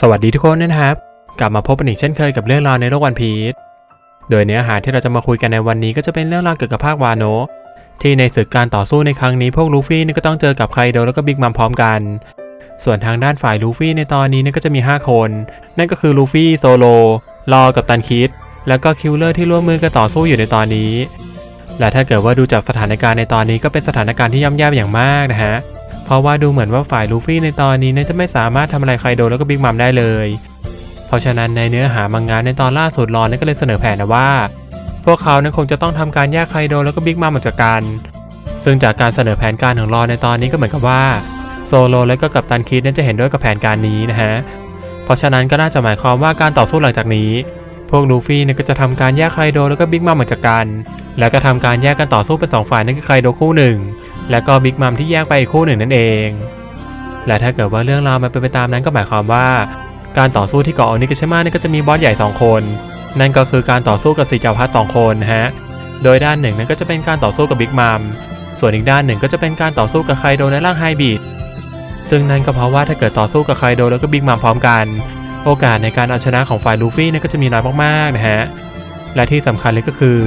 สวัสดีทุกคนนะครับ กลับมาพบกันอีกเช่นเคยกับเรื่องราวในโลกวันพีชโดยเนื้อหาที่เราจะมาคุยกันในวันนี้ก็จะเป็นเรื่องราวเกี่ยวกับภาควาโนที่ในศึกการต่อสู้ในครั้งนี้พวกลูฟี่นี่ก็ต้องเจอกับไคโดแล้วก็บิ๊กมัมพร้อมกัน ส่วนทางด้านฝ่ายลูฟี่ในตอนนี้นี่ก็จะมี 5 คน นั่นก็คือลูฟี่โซโลลอกับตันคิดแล้วก็คิลเลอร์ที่ร่วมมือกันต่อสู้อยู่ในตอนนี้ และถ้าเกิดว่าดูจากสถานการณ์ในตอนนี้ก็เป็นสถานการณ์ที่ย่ำแย่อย่างมากนะฮะ เพราะว่าดูเหมือนว่าฝ่ายลูฟี่ในตอนนี้เนี่ยจะไม่สามารถทำอะไรไคโดแล้วก็บิ๊กมัมได้เลย เพราะฉะนั้นในเนื้อหามังงะในตอนล่าสุดรอนนก็เลยเสนอแผนนะว่า พวกเขานั้นคงจะต้องทำการแยกไคโดแล้วก็บิ๊กมัมออกจากกัน ซึ่งจากการเสนอแผนการของรอนในตอนนี้ก็เหมือนกับว่าโซโลและก็กัปตันคิดนั้นจะเห็นด้วยกับแผนการนี้นะฮะ เพราะฉะนั้นก็น่าจะหมายความว่าการต่อสู้หลังจากนี้ พวกลูฟี่เนี่ยก็จะทำการแยกไคโดแล้วก็บิ๊กมัมออกจากกัน แล้วก็ทำการแยกกันต่อสู้เป็นสองฝ่ายนั่นคือไคโดคู่หนึ่ง แล้วก็บิ๊กมัมที่แยกไปอีกคู่หนึ่งนั่นเอง และถ้าเกิดว่าเรื่องราวมันเป็นไปตามนั้นก็หมายความว่า การต่อสู้ที่เกาะอนิกาชิมะนี่ก็จะมีบอสใหญ่ 2 คน นั่นก็คือการต่อสู้กับสีเกาพัทสองคนนะฮะ โดยด้านหนึ่งนั้นก็จะเป็นการต่อสู้กับบิ๊กมัม ส่วนอีกด้านหนึ่งก็จะเป็นการต่อสู้กับไคโดในร่างไฮบีดซึ่งนั่นก็เพราะว่าถ้าเกิดต่อสู้กับไคโดแล้วก็บิ๊กมัมพร้อมกัน โอกาสในการเอาชนะของฝ่ายลูฟี่เนี่ยก็จะมีน้อยมากๆนะฮะ และที่สำคัญเลยก็คือ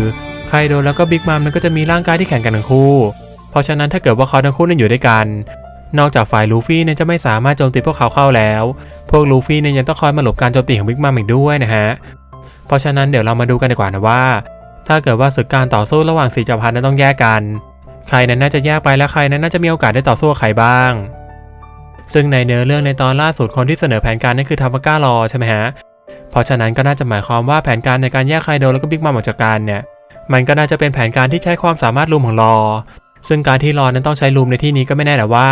ไคโดแล้วก็บิ๊กมัมนั้นก็จะมีร่างกายที่แข่งกันทั้งคู่ เพราะฉะนั้นถ้าเกิดว่าเขาทั้งคู่นั้นอยู่ด้วยกัน นอกจากฝ่ายลูฟี่เนี่ยจะไม่สามารถโจมตีพวกเขาเข้าแล้ว พวกลูฟี่เนี่ยยังต้องคอยมาหลบการโจมตีของบิ๊กมัมอีกด้วยนะฮะ เพราะฉะนั้นเดี๋ยวเรามาดูกันดีกว่านะว่า ถ้าเกิดว่าศึกการต่อสู้ระหว่างสี่จักรพรรดินั้นต้องแยกกัน ใครนั้นน่าจะแยกไปและใครนั้นน่าจะมีโอกาสได้ต่อสู้กับใครบ้าง ซึ่งในเนื้อเรื่องในตอนล่าสุดคนที่เสนอแผนการนั่นคือทามาก้ารอใช่ไหมฮะเพราะฉะนั้นก็น่าจะหมายความว่าแผนการในการแยกไคโดแล้วก็บิ๊กมัมออกจากกันเนี่ยมันก็น่าจะเป็นแผนการที่ใช้ความสามารถลุมของรอ ซึ่งการที่รอนั้นต้องใช้ลุมในที่นี้ก็ไม่แน่แต่ว่า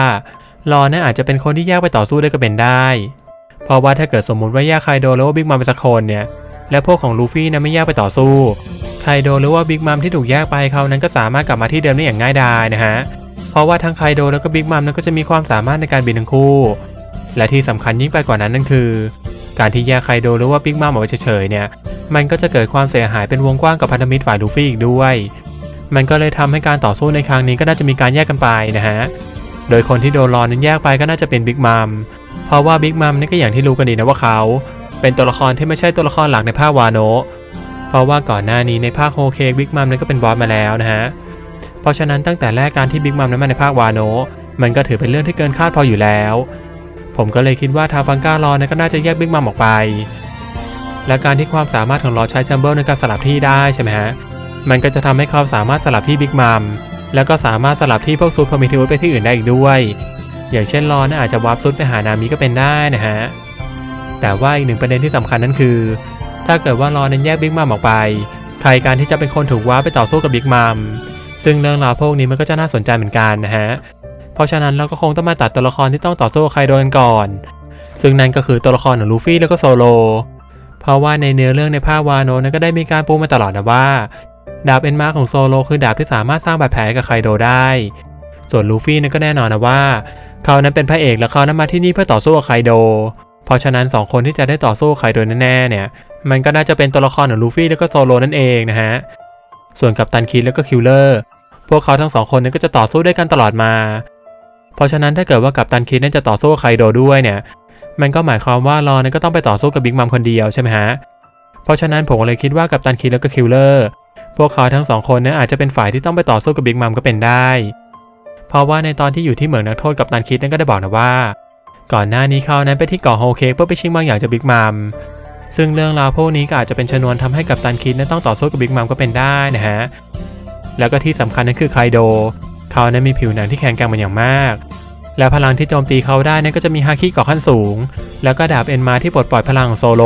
รอนั้นอาจจะเป็นคนที่แยกไปต่อสู้ได้ก็เป็นได้ เพราะว่าถ้าเกิดสมมุติว่าแยกไคโดแล้วว่าบิ๊กมัมเป็นสักคนเนี่ย และพวกของลูฟี่นั้นไม่แยกไปต่อสู้ ไคโดหรือว่าบิ๊กมัมที่ถูกแยกไปเขานั้นก็สามารถกลับมาที่เดิมได้อย่างง่ายดายนะฮะ เพราะว่าทั้งไคโดแล้วก็บิ๊กมัมนั้นก็จะมีความสามารถในการบินทั้งคู่ และที่สำคัญยิ่งไปกว่านั้นนั่นคือการที่แยกไคโดหรือว่าบิ๊กมัมออกไปเฉยๆเนี่ย มันก็จะเกิดความเสียหายเป็นวงกว้างกับพันธมิตรฝ่ายลูฟี่อีกด้วย มันก็เลยทำให้การต่อสู้ในครั้งนี้ก็น่าจะมีการแยกกันไปนะฮะ โดยคนที่โดนรอนนั้นแยกไปก็น่าจะเป็นบิ๊กมัม เพราะว่าบิ๊กมัมนี่ก็อย่างที่รู้กันดีนะว่าเขา เป็นตัวละครที่ไม่ใช่ตัวละครหลักในภาควาโนเพราะว่าก่อนหน้านี้ในภาคโฮเคกบิ๊กมัมนั้นก็เป็นบอสมาแล้วนะฮะ เพราะฉะนั้นตั้งแต่แรกการที่บิ๊กมัมนั้นมาในภาควาโนมันก็ถือเป็นเรื่องที่เกินคาดพออยู่แล้ว ผมก็เลยคิดว่าทาฟังการอนั้นก็น่าจะแยกบิ๊กมัมออกไป และการที่ความสามารถของลอใช้แชมเบิลในการสลับที่ได้ใช่ไหมฮะ มันก็จะทำให้เขาสามารถสลับที่บิ๊กมัมแล้วก็สามารถสลับที่พวกซูดพอมิทิวไปที่อื่นได้อีกด้วย อย่างเช่นรอนอาจจะวาร์ปซุดไปหานามิก็เป็นได้นะฮะ แต่ว่าอีกหนึ่งประเด็นที่สำคัญนั่นคือ ถ้าเกิดว่ารอนั้นแยกบิ๊กมัมออกไป ใครการที่จะเป็นคนถูกวาร์ปไปต่อสู้กับบิ๊กมัม ซึ่งเรื่องราวพวกนี้มันก็จะน่าสนใจเหมือนกันนะฮะ เพราะฉะนั้นเราก็คงต้องมาตัดตัวละครที่ต้องต่อสู้กับใครโดนก่อน ซึ่งนั่นก็คือตัวละครของลูฟี่แล้วก็โซโล เพราะว่าในเนื้อเรื่องในภาควาโนนั้นก็ได้มีการปูมาตลอดนะว่า ดาบเอ็นมาของโซโลคือดาบที่สามารถสร้างบาดแผลกับไคโดได้ ส่วนลูฟี่นั้นก็แน่นอนนะว่า เขานั้นเป็นพระเอกและเขานั้นมาที่นี่เพื่อต่อสู้กับไคโด เพราะฉะนั้นสองคนที่จะได้ต่อสู้กับไคโดแน่ๆเนี่ย มันก็น่าจะเป็นตัวละครของลูฟี่แล้วก็โซโลนั่นเองนะฮะ ส่วนกัปตันคิดแล้วก็คิลเลอร์ พวกเขาทั้งสองคนนั้นก็จะต่อสู้ด้วยกันตลอดมา เพราะฉะนั้นถ้าเกิดว่ากัปตันคิดนั้นจะต่อสู้กับไคโดด้วยเนี่ย มันก็หมายความว่ารอนั้นก็ต้องไปต่อสู้กับบิ๊กมัมคนเดียวใช่ไหมฮะ เพราะฉะนั้นผมเลยคิดว่ากัปตันคิดแล้วก็คิลเลอร์ พวกเขาทั้งสองคนนั้นอาจจะเป็นฝ่ายที่ต้องไปต่อสู้กับบิ๊กมัมก็เป็นได้ เพราะว่าในตอนที่อยู่ที่เหมืองนักโทษกับตันคิดนั้นก็ได้บอกนะว่า ก่อนหน้านี้เขานั้นไปที่เกาะโฮเคเพื่อไปชิงบางอย่างจากบิ๊กมัมซึ่งเรื่องราวพวกนี้ก็อาจจะเป็นชนวนทำให้กับตันคิดนั้นต้องต่อสู้กับบิ๊กมัมก็เป็นได้นะฮะ แล้วก็ที่สำคัญนั่นคือไคโด เขานั้นมีผิวหนังที่แข็งแกร่งเป็นอย่างมาก และพลังที่โจมตีเขาได้นั้นก็จะมีฮาคิเกาะขั้นสูง แล้วก็ดาบเอ็นมาที่ปลดปล่อยพลังโซโล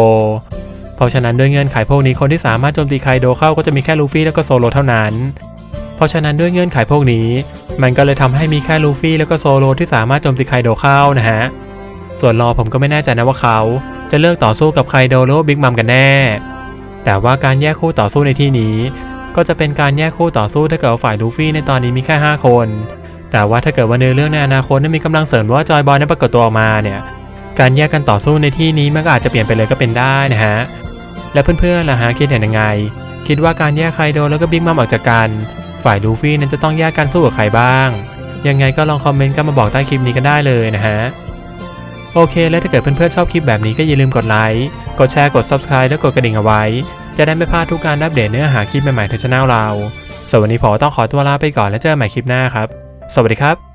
เพราะฉะนั้นด้วยเงื่อนไขพวกนี้คนที่สามารถโจมตีไคโดเข้าก็จะมีแค่ลูฟี่แล้วก็โซโลเท่านั้น เพราะฉะนั้นด้วยเงื่อนไขพวกนี้ มันก็เลยทำให้มีแค่ลูฟี่แล้วก็โซโลที่สามารถโจมตีไคโดเข้านะฮะ ส่วนรอผมก็ไม่แน่ใจนะว่าเขา จะเลือกต่อสู้กับไคโดหรือบิ๊กมัมกันแน่ แต่ว่าการแยกคู่ต่อสู้ในที่นี้ ก็จะเป็นการแยกคู่ต่อสู้ถ้าเกิดฝ่ายลูฟี่ในตอนนี้มีแค่ 5 คน แต่ว่าถ้าเกิดว่าเนื้อเรื่องในอนาคตนั้นมีกำลังเสริมว่าจอยบอยนั้นปรากฏตัวออกมาเนี่ย การแยกกันต่อสู้ในที่นี้มันก็อาจจะเปลี่ยนไปเลยก็เป็นได้นะฮะ และเพื่อนๆล่ะฮะคิดเห็นยังไง คิดว่าการแยกไคโดแล้วก็บิ๊กมัมออกจากกัน ฝ่ายลูฟี่นั้นจะต้องแยกกันสู้กับใครบ้าง ยังไงก็ลองคอมเมนต์กันมาบอกใต้คลิปนี้กันได้เลยนะฮะโอเค แล้วถ้าเกิดเพื่อนๆชอบคลิปแบบนี้ก็อย่าลืมกดไลค์ กดแชร์ กด Subscribe และกดกระดิ่งเอาไว้ จะได้ไม่พลาดทุกการอัปเดตเนื้อหาคลิปใหม่ๆในช่องเราสำหรับวันนี้ผมต้องขอตัวลาไปก่อนแล้วเจอกันใหม่คลิปหน้าครับ สวัสดีครับ